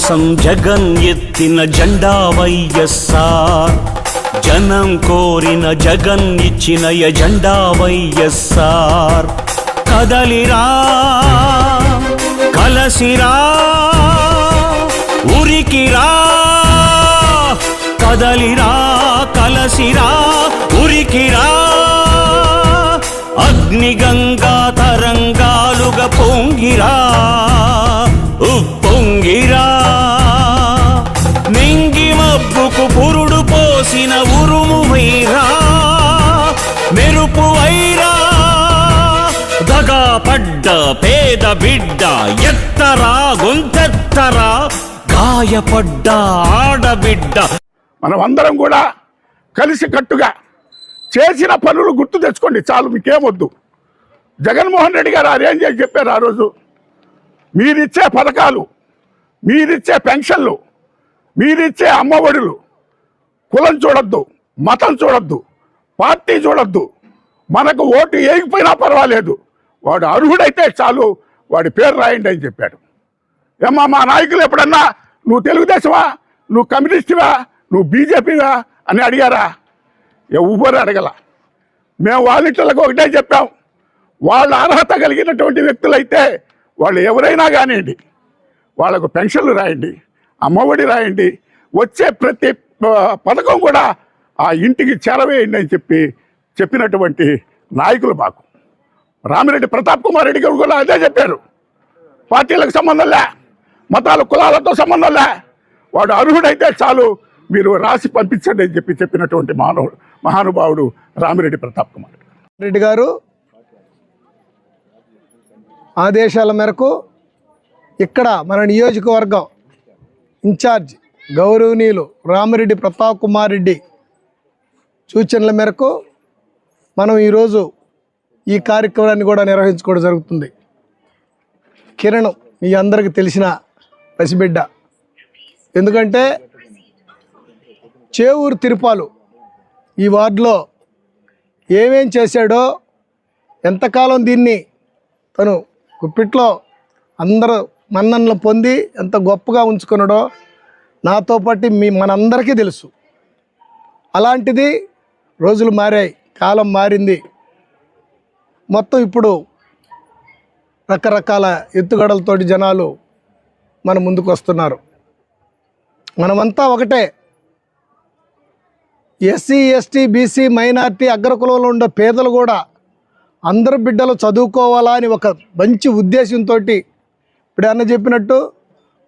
కోసం జగన్ ఎత్తిన జెండా వైఎస్ఆర్. జనం కోరిన జగన్ ఇచ్చిన ఎజెండా వైఎస్ఆర్. కదలిరా కలసిరా ఉరికిరా. కదలిరా కలసిరా ఉరికిరా. అగ్నిగంగా తరంగాలుగా పొంగిరా. ఉప్పొంగిరా నింగి మబ్బుకు పురుడు పోసిన ఉరుము వైరా మెరుపు వైరా. దగా పడ్డ పేద బిడ్డ ఎత్తరా గొంతెత్తరా. గాయపడ్డ ఆడబిడ్డ మనం అందరం కూడా కలిసి కట్టుగా చేసిన పనులు గుర్తు తెచ్చుకోండి చాలు మీకేమొద్దు. జగన్మోహన్ రెడ్డి గారు అరేంజ్ చేసి చెప్పారు ఆ రోజు? మీరిచ్చే పథకాలు మీరిచ్చే పెన్షన్లు మీరిచ్చే అమ్మఒడులు కులం చూడొద్దు మతం చూడొద్దు పార్టీ చూడొద్దు. మనకు ఓటు వేయకపోయినా పర్వాలేదు. వాడు అర్హుడైతే చాలు వాడి పేరు రాయండి అని చెప్పాడు. ఏమ్మా మా నాయకులు ఎప్పుడన్నా నువ్వు తెలుగుదేశమా నువ్వు కమ్యూనిస్టువా నువ్వు బీజేపీవా అని అడిగారా? ఎవ్వరు అడగల. మేము వాళ్ళింట్లకు ఒకటే చెప్పాం. వాళ్ళ అర్హత కలిగినటువంటి వ్యక్తులైతే వాళ్ళు ఎవరైనా కానివ్వండి. వాళ్ళకు పెన్షన్లు రాయండి అమ్మఒడి రాయండి వచ్చే ప్రతి పథకం కూడా ఆ ఇంటికి చేరవేయండి అని చెప్పి చెప్పినటువంటి నాయకులు మాకు. రామిరెడ్డి ప్రతాప్ కుమార్ రెడ్డి గారు కూడా అదే చెప్పారు. పార్టీలకు సంబంధం లే మతాల కులాలతో సంబంధం లే. వాడు అర్హుడైతే చాలు మీరు రాసి పంపించండి అని చెప్పి చెప్పినటువంటి మానవుడు మహానుభావుడు రామిరెడ్డి ప్రతాప్ కుమార్ రెడ్డి గారు ఆదేశాల మేరకు ఇక్కడ మన నియోజకవర్గం ఇన్ఛార్జ్ గౌరవనీయులు రామిరెడ్డి ప్రతాప్ కుమార్ రెడ్డి సూచనల మేరకు మనం ఈరోజు ఈ కార్యక్రమాన్ని కూడా నిర్వహించుకోవడం జరుగుతుంది. కిరణ్ మీ అందరికీ తెలిసిన పసిబిడ్డ. ఎందుకంటే చేవూరు తిరుపాలు ఈ వార్డులో ఏమేం చేశాడో ఎంతకాలం దీన్ని తను గుప్పిట్లో అందరూ మన్ననలు పొంది ఎంత గొప్పగా ఉంచుకున్నాడో నాతో పాటు మీ మనందరికీ తెలుసు. అలాంటిది రోజులు మారాయి కాలం మారింది. మొత్తం ఇప్పుడు రకరకాల ఎత్తుగడలతోటి జనాలు మన ముందుకు వస్తున్నారు. మనమంతా ఒకటే. ఎస్సీ ఎస్టీ బీసీ మైనార్టీ అగ్రకులంలో ఉండే పేదలు కూడా అందరు బిడ్డలు చదువుకోవాలా అని ఒక మంచి ఉద్దేశంతో ఇప్పుడు అన్న చెప్పినట్టు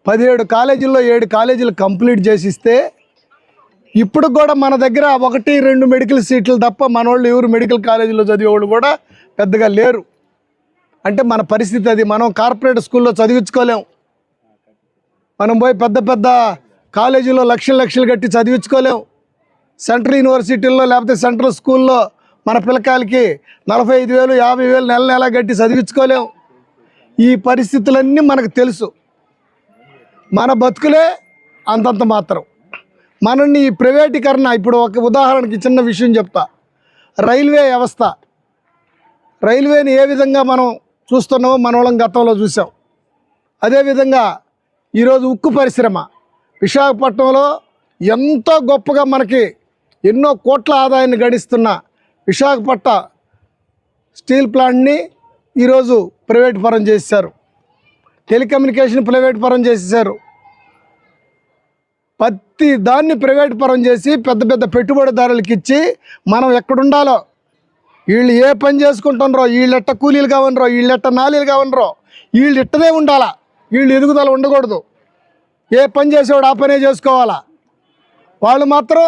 పదిహేడు కాలేజీల్లో ఏడు కాలేజీలు కంప్లీట్ చేసిస్తే ఇప్పుడు కూడా మన దగ్గర ఒకటి రెండు మెడికల్ సీట్లు తప్ప మన వాళ్ళు ఎవరు మెడికల్ కాలేజీలో చదివేవాళ్ళు కూడా పెద్దగా లేరు. అంటే మన పరిస్థితి అది. మనం కార్పొరేట్ స్కూల్లో చదివించుకోలేం. మనం పోయి పెద్ద పెద్ద కాలేజీలో లక్షలు లక్షలు కట్టి చదివించుకోలేం. సెంట్రల్ యూనివర్సిటీల్లో లేకపోతే సెంట్రల్ స్కూల్లో మన పిల్లకాయలకి నలభై ఐదు వేలు యాభై వేలు నెల నెల కట్టి చదివించుకోలేం. ఈ పరిస్థితులన్నీ మనకు తెలుసు. మన బతుకులే అంతంత మాత్రం. మనల్ని ఈ ప్రైవేటీకరణ ఇప్పుడు ఒక ఉదాహరణకి చిన్న విషయం చెప్తా. రైల్వే వ్యవస్థ. రైల్వేని ఏ విధంగా మనం చూస్తున్నామో మనోళం గతంలో చూసాం. అదేవిధంగా ఈరోజు ఉక్కు పరిశ్రమ. విశాఖపట్నంలో ఎంతో గొప్పగా మనకి ఎన్నో కోట్ల ఆదాయాన్ని గడిస్తున్న విశాఖపట్నం స్టీల్ ప్లాంట్ని ఈరోజు ప్రైవేట్ పరం చేశారు. టెలికమ్యూనికేషన్ ప్రైవేట్ పరం చేసేసారు ప్రతి దాన్ని ప్రైవేట్ పరం చేసి పెద్ద పెద్ద పెట్టుబడిదారులకి ఇచ్చి మనం ఎక్కడుండాలో? వీళ్ళు ఏ పని చేసుకుంటుండ్రో వీళ్ళు ఎట్ట కూలీలు కావనరో? వీళ్ళు ఎట్ట నాలీలు కావనరో? వీళ్ళు ఇట్టనే ఉండాలా? వీళ్ళు ఎదుగుదల ఉండకూడదు. ఏ పని చేసేవాడు ఆ పనే చేసుకోవాలా? వాళ్ళు మాత్రం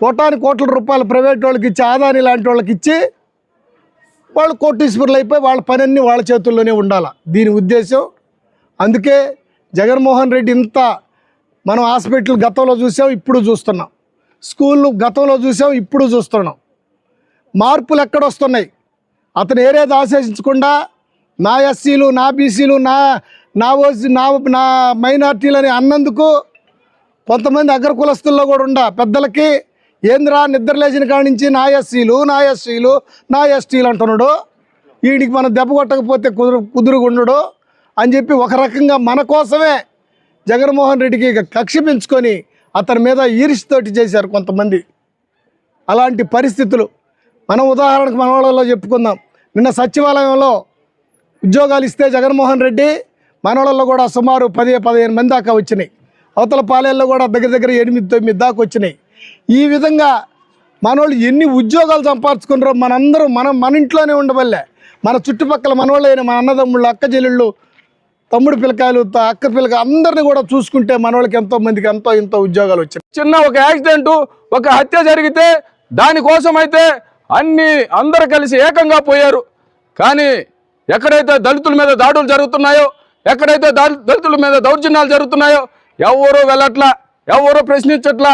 కోటాని కోట్ల రూపాయలు ప్రైవేట్ వాళ్ళకి ఇచ్చి ఆదాని లాంటి వాళ్ళకి ఇచ్చి వాళ్ళు కోటీశ్వరులు అయిపోయి వాళ్ళ పని అన్నీ వాళ్ళ చేతుల్లోనే ఉండాలి? దీని ఉద్దేశం? అందుకే జగన్మోహన్ రెడ్డి ఇంత మనం హాస్పిటల్ గతంలో చూసాం ఇప్పుడు చూస్తున్నాం. స్కూళ్ళు గతంలో చూసాం ఇప్పుడు చూస్తున్నాం. మార్పులు ఎక్కడొస్తున్నాయి అతను ఏరేది ఆశించకుండా నా ఎస్సీలు నా బీసీలు నా నా ఓసీ నా నా మైనార్టీలని అన్నందుకు కొంతమంది అగ్ర కులస్తుల్లో కూడా ఉండ పెద్దలకి ఏంద్రా నిద్ర లేచిన కాడి నుంచి నా ఎస్సీలు నా ఎస్సీలు నా ఎస్టీలు అంటున్నాడు. వీడికి మనం దెబ్బ కొట్టకపోతే కుదురు కుదురుగుండడు అని చెప్పి ఒక రకంగా మన కోసమే జగన్మోహన్ రెడ్డికి ఇక కక్ష పెంచుకొని అతని మీద ఈరిస్తోటి చేశారు కొంతమంది. అలాంటి పరిస్థితులు. మనం ఉదాహరణకు మన వాళ్ళలో చెప్పుకుందాం. నిన్న సచివాలయంలో ఉద్యోగాలు ఇస్తే జగన్మోహన్ రెడ్డి మనోళ్ళలో కూడా సుమారు పది పదిహేను మంది దాకా వచ్చినాయి. అవతల పాలెల్లో కూడా దగ్గర దగ్గర ఎనిమిది తొమ్మిది దాకా వచ్చినాయి. ఈ విధంగా మనోళ్ళు ఎన్ని ఉద్యోగాలు సంపాదించుకున్నారో మనందరూ మనం మన ఇంట్లోనే ఉండవల్లే మన చుట్టుపక్కల మనవాళ్ళైన మన అన్నదమ్ముళ్ళు అక్క చెల్లెళ్ళు తమ్ముడు పిల్లకాయలు అక్క పిల్లక అందరిని కూడా చూసుకుంటే మనోళ్ళకి ఎంతో మందికి ఎంతో ఎంతో ఉద్యోగాలు వచ్చాయి. చిన్న ఒక యాక్సిడెంట్ ఒక హత్య జరిగితే దానికోసం అయితే అన్ని అందరు కలిసి ఏకంగా పోయారు. కానీ ఎక్కడైతే దళితుల మీద దాడులు జరుగుతున్నాయో ఎక్కడైతే దళితుల మీద దౌర్జన్యాలు జరుగుతున్నాయో ఎవరు వెళ్ళట్లా ఎవరు ప్రశ్నించట్లా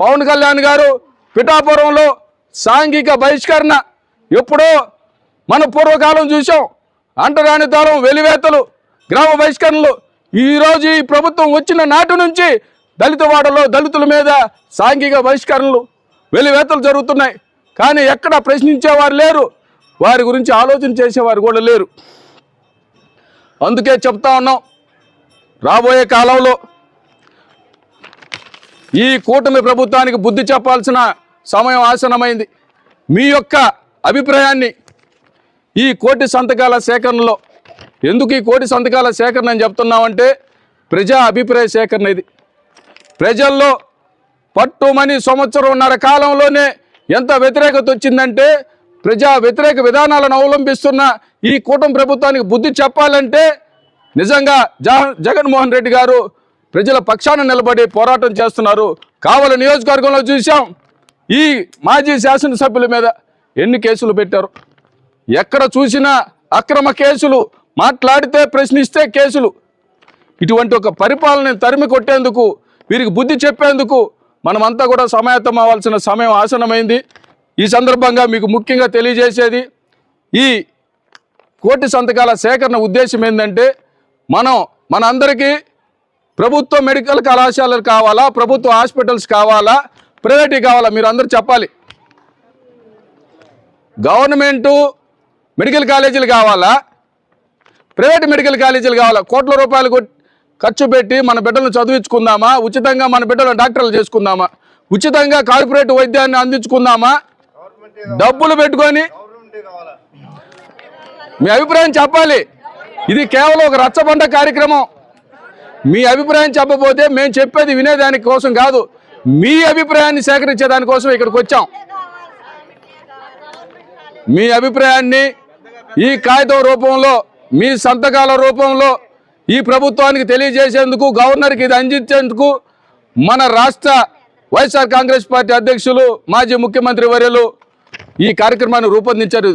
పవన్ కళ్యాణ్ గారు పిఠాపురంలో సాంఘిక బహిష్కరణ ఎప్పుడో మన పూర్వకాలం చూసాం. అంటరాని తరం వెలివేతలు గ్రామ బహిష్కరణలు. ఈరోజు ఈ ప్రభుత్వం వచ్చిన నాటి నుంచి దళిత వాడలో దళితుల మీద సాంఘిక బహిష్కరణలు వెలివేతలు జరుగుతున్నాయి. కానీ ఎక్కడ ప్రశ్నించేవారు లేరు. వారి గురించి ఆలోచన చేసేవారు కూడా లేరు. అందుకే చెప్తా ఉన్నాం. రాబోయే కాలంలో ఈ కూటమి ప్రభుత్వానికి బుద్ధి చెప్పాల్సిన సమయం ఆసనమైంది మీ యొక్క అభిప్రాయాన్ని ఈ కోటి సంతకాల సేకరణలో ఎందుకు ఈ కోటి సంతకాల సేకరణ అని చెప్తున్నామంటే ప్రజా అభిప్రాయ సేకరణ ఇది. ప్రజల్లో పట్టుమని సంవత్సరంన్నర కాలంలోనే ఎంత వ్యతిరేకత వచ్చిందంటే ప్రజా వ్యతిరేక విధానాలను అవలంబిస్తున్న ఈ కూటమి ప్రభుత్వానికి బుద్ధి చెప్పాలంటే నిజంగా జగన్మోహన్ రెడ్డి గారు ప్రజల పక్షాన నిలబడి పోరాటం చేస్తున్నారు. కావల నియోజకవర్గంలో చూసాం ఈ మాజీ శాసనసభ్యుల మీద ఎన్ని కేసులు పెట్టారు? ఎక్కడ చూసినా అక్రమ కేసులు మాట్లాడితే ప్రశ్నిస్తే కేసులు. ఇటువంటి ఒక పరిపాలనని తరిమి కొట్టేందుకు వీరికి బుద్ధి చెప్పేందుకు మనమంతా కూడా సమాయత్తం అవ్వాల్సిన సమయం ఆసనమైంది ఈ సందర్భంగా మీకు ముఖ్యంగా తెలియజేసేది ఈ కోటి సంతకాల సేకరణ ఉద్దేశం ఏంటంటే మనం మనందరికీ ప్రభుత్వ మెడికల్ కళాశాలలు కావాలా? ప్రభుత్వ హాస్పిటల్స్ కావాలా? ప్రైవేట్ కావాలా? మీరు అందరూ చెప్పాలి. గవర్నమెంటు మెడికల్ కాలేజీలు కావాలా? ప్రైవేట్ మెడికల్ కాలేజీలు కావాలా? కోట్ల రూపాయలు ఖర్చు పెట్టి మన బిడ్డలను చదివించుకుందామా? ఉచితంగా మన బిడ్డలను డాక్టర్లు చేసుకుందామా? ఉచితంగా కార్పొరేట్ వైద్యాన్ని అందించుకుందామా? డబ్బులు పెట్టుకొని మీ అభిప్రాయం చెప్పాలి. ఇది కేవలం ఒక రచ్చబండ కార్యక్రమం. మీ అభిప్రాయం చెప్పబోతే మేము చెప్పేది వినేదానికి కోసం కాదు. మీ అభిప్రాయాన్ని సేకరించే దానికోసం ఇక్కడికి వచ్చాం. మీ అభిప్రాయాన్ని ఈ కాగితం రూపంలో మీ సంతకాల రూపంలో ఈ ప్రభుత్వానికి తెలియజేసేందుకు గవర్నర్కి ఇది అందించేందుకు మన రాష్ట్ర వైఎస్ఆర్ కాంగ్రెస్ పార్టీ అధ్యక్షులు మాజీ ముఖ్యమంత్రి వర్యులు ఈ కార్యక్రమాన్ని రూపొందించారు.